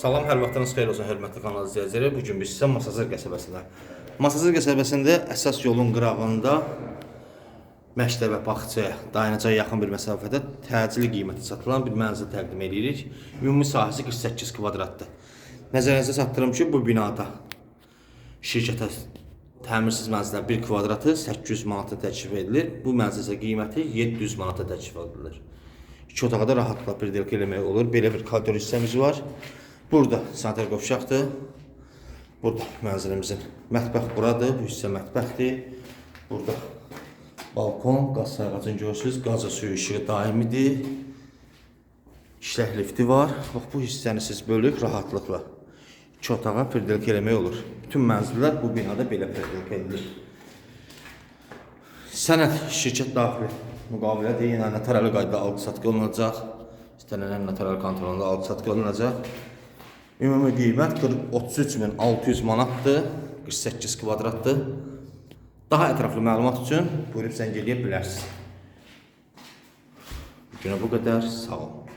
Salam, hər vaxtınız xeyir olsun, hörmətli kanal izləyiciləri. Bu gün biz sizə Masazır qəsəbəsində. Masazır qəsəbəsində əsas yolun qırağında məktəbə, bağçaya, dayanacaya yaxın bir məsafədə təcili qiyməti satılan bir mənzil təqdim edirik. Ümumi sahəsi 48 kvadratdır. Nəzərinizə çatdırım ki, bu binada şirkətə təmirsiz mənzillər 1 kvadratı 800 manata təklif edilir. Bu mənzil isə qiyməti 700 manata təklif edilir. İki otaqda rahatlıqla bir delka eləmək olur. Belə bir koridor hissəmiz var. Burada sanitar qovşaqdır. Burada mənzilimizin mətbəx buradır. Bu hissə mətbəxdir. Burada balkon, qaz sayğacını görürsünüz. Qaz və suyu işığı daimidir. İşlək lifti var. Bax bu hissəni siz bölüb rahatlıqla iki otağa pirdelka eləmək olur. Bütün mənzillər bu binada belə pirdelka edilir. Sənəd şirkət daxili müqavilədə yenə notarial qaydada alqı-satqı olunacaq. İstənilən notarial kontrolunda alqı-satqı olunacaq. Ümumi qiymət 33600 manatdır. 48 kvadratdır. Daha ətraflı məlumat üçün buyurub zəng eləyə bilərsiniz. Bu günə bu qədər. Sağ olun.